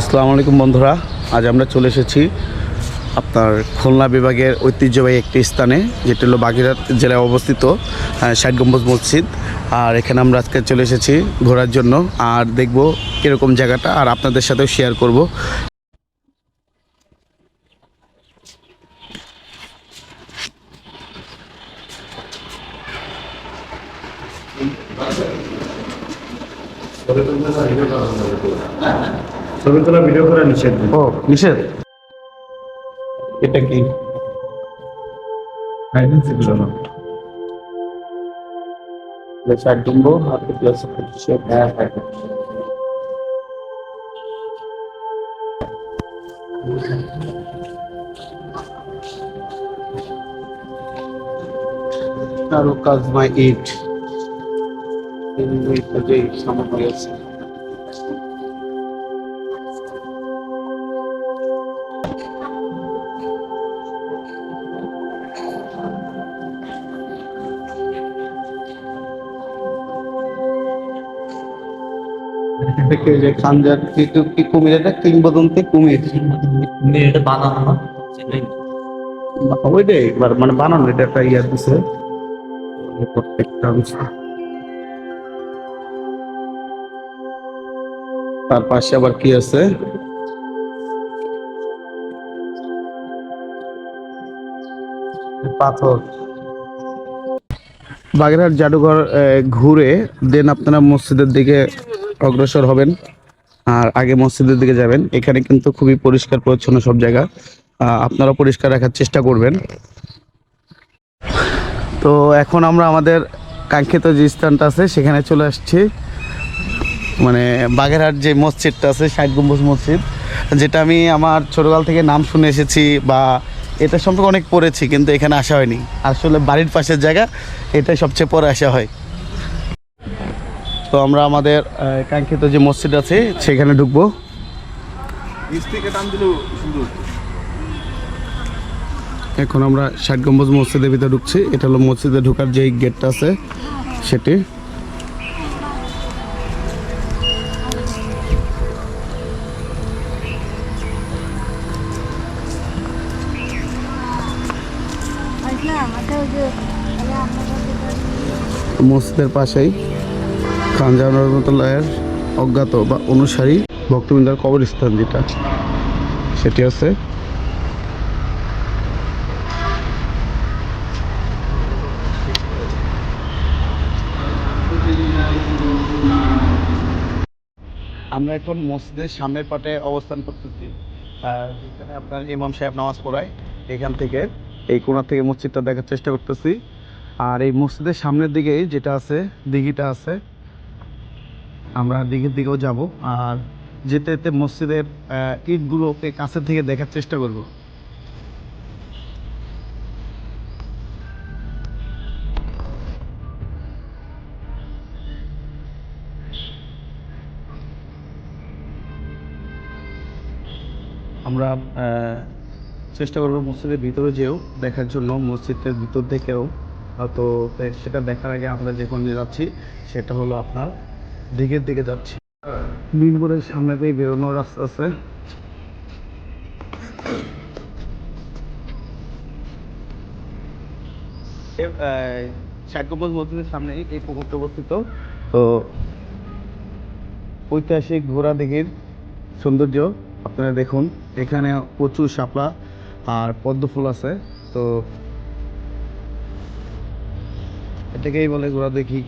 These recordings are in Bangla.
আসসালামু আলাইকুম বন্ধুরা। আজ আমরা চলে এসেছি আপনার খুলনা বিভাগের ঐতিহ্যবাহী একটি স্থানে, যেটি হলো বাগেরহাট জেলায় অবস্থিত ষাট গম্বুজ মসজিদ। আর এখানে আমরা আজকে চলে এসেছি ঘোরার জন্য। আর দেখব কীরকম জায়গাটা, আর আপনাদের সাথেও শেয়ার করব। ছবি তোলা ভিডিও করা নিষেধ ও নিষেধ? এটা কি? না। প্লাস হ্যাঁ হ্যাঁ আরও কাজ মাই ইট যে সামগ্রী আছে থেকে যে খানজার কি- কি কুমির এটা? কিংবদন্তি কুমির। এটা বানানো না ওইটাই মানে বানানো এটা একটা ইয়া দিছে প্রত্যেকটা অংশ। তার পাশে আবার কি আছে? পাথর। বাগেরহাট জাদুঘর ঘুরে দেন আপনারা মসজিদের দিকে অগ্রসর হবেন আর আগে মসজিদের দিকে যাবেন। এখানে কিন্তু খুবই পরিষ্কার, পরিচ্ছন্ন সব জায়গা। আপনারা পরিষ্কার রাখার চেষ্টা করবেন। তো এখন আমরা আমাদের কাঙ্ক্ষিত যে স্থানটা আছে, সেখানে চলে আসছি। মানে বাগেরহাট যে মসজিদটা আছে ষাট গম্বুজ মসজিদ, যেটা আমি আমার ছোটকাল থেকে নাম শুনে এসেছি বা এটা সম্পর্কে অনেক পড়েছি কিন্তু এখানে আসা হয়নি। আসলে বাড়ির পাশের জায়গা এটাই সবচেয়ে পরে আসা হয়। তো আমরা আমাদের কাঙ্ক্ষিত যে মসজিদ আছে সেখানে ঢুকবো। এখন আমরা ষাট গম্বুজ মসজিদের ভিতরে ঢুকছি। এটা হলো মসজিদে ঢোকার যে গেটটা আছে সেটি। মসজিদের পাশেই খানজাহান রহমতুল্লাহের অজ্ঞাত বা অনুসারী ভক্তবৃন্দার কবরস্থান যেটা, সেটি আছে। আমরা এখন মসজিদের সামনের পাটে অবস্থান করতেছি। আপনার ইমাম সাহেব নামাজ পড়ায়। এখান থেকে, এই কোণা থেকে মসজিদটা দেখার চেষ্টা করতেছি। আর এই মসজিদের সামনের দিকে যেটা আছে, দিঘিটা আছে, আমরা দিঘির দিকেও যাব। আর যেতে যেতে মসজিদের ইটগুলোকে কাছের থেকে দেখার চেষ্টা করব। আমরা চেষ্টা করব মসজিদের ভিতরে যেও, দেখার জন্য মসজিদের ভিতর থেকেও। তো, সেটা দেখার আগে আমরা যে কোন যাচ্ছি, সেটা হলো আপনার দিকের দিকে যাচ্ছি। মিনপুরের সামনে দিয়ে বেরোনোর রাস্তা আছে। সামনে এই তো ঐতিহাসিক ঘোড়া দিঘির সৌন্দর্য আপনারা দেখুন। এখানে প্রচুর শাপলা আর পদ্ম ফুল আছে। তো এটাকেই বলে ঘোড়া দেখি।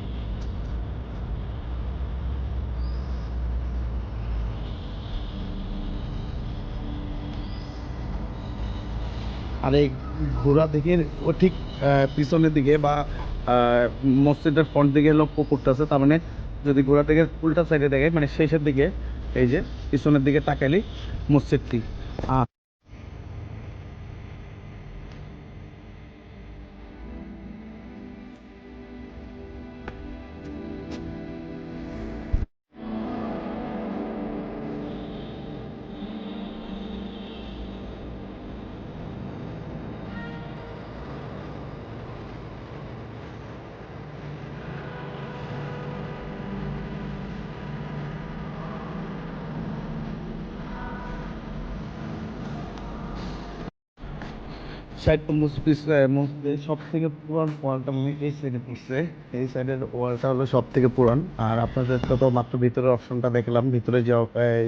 আর এই ঘোড়া দিকের ও ঠিক পিছনের দিকে বা মসজিদের ফ্রন্ট দিকে হলো পুকুরটা আছে, তার মানে যদি ঘোড়া থেকে উল্টা সাইডে দেখে মানে শেষের দিকে, এই যে পিছনের দিকে তাকাইলেই মসজিদটি। আর মসজিদের সব থেকে পুরান ওয়ালটা মানে এই সাইডে পড়ছে। এই সাইডের ওয়ালটা হলো সব থেকে পুরান। আর আপনাদের তো মাত্র ভিতরের অপশনটা দেখলাম। ভিতরে যে এই,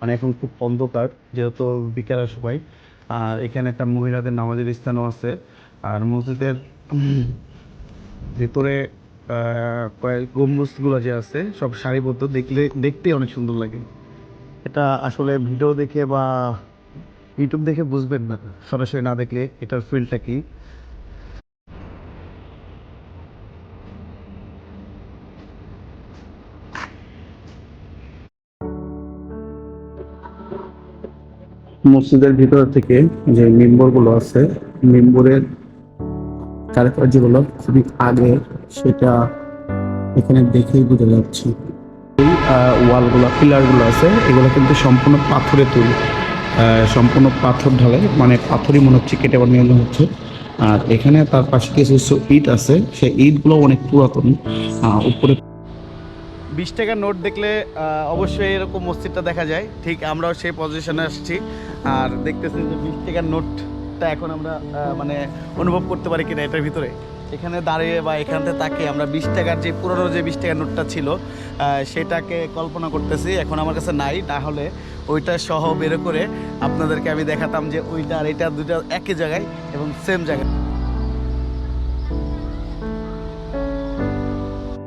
মানে এখন খুব অন্ধকার যেহেতু বিকেলের সময়। আর এখানে একটা মহিলাদের নামাজের স্থানও আছে। আর মসজিদের ভিতরে কয়েক গম্বুজগুলো যে আছে সব সারিবদ্ধ। দেখলে দেখতেই অনেক সুন্দর লাগে। এটা আসলে ভিডিও দেখে বা ইউটিউব দেখে বুঝবেন না। সরাসরি না দেখলে এটার ফিলটা কি? মসজিদের ভিতর থেকে যে মেম্বরগুলো আছে, মেম্বরের কারুকার্যগুলো খুবই আগে, সেটা এখানে দেখেই বোঝা যাচ্ছে। ওয়ালগুলো পিলারগুলো আছে, এগুলো কিন্তু সম্পূর্ণ পাথরে তৈরি। সম্পূর্ণ পাথর ঢালাই মানে পাথরই মনে হচ্ছে কেটে বানিয়ে হচ্ছে। আর এখানে তার পাশে কিছু কিছু ইট আছে, সেই ইটগুলো অনেক পুরাতন। উপরে বিশ টাকার নোট দেখলে অবশ্যই এরকম মসজিদটা দেখা যায়। ঠিক আমরাও সেই পজিশনে আসছি। আর দেখতেছি যে বিশ টাকার নোটটা এখন আমরা মানে অনুভব করতে পারি কিনা এটার ভিতরে। এখানে দাঁড়িয়ে বা এখানতে তাকে তাকিয়ে আমরা বিশ টাকার যে পুরনো যে বিশ টাকার নোটটা ছিল সেটাকে কল্পনা করতেছি। এখন আমার কাছে নাই তাহলে ওইটা সহ বের করে আপনাদেরকে আমি দেখাতাম যে ওইটা আর এটা দুটা একই জায়গায় এবং সেম জায়গায়।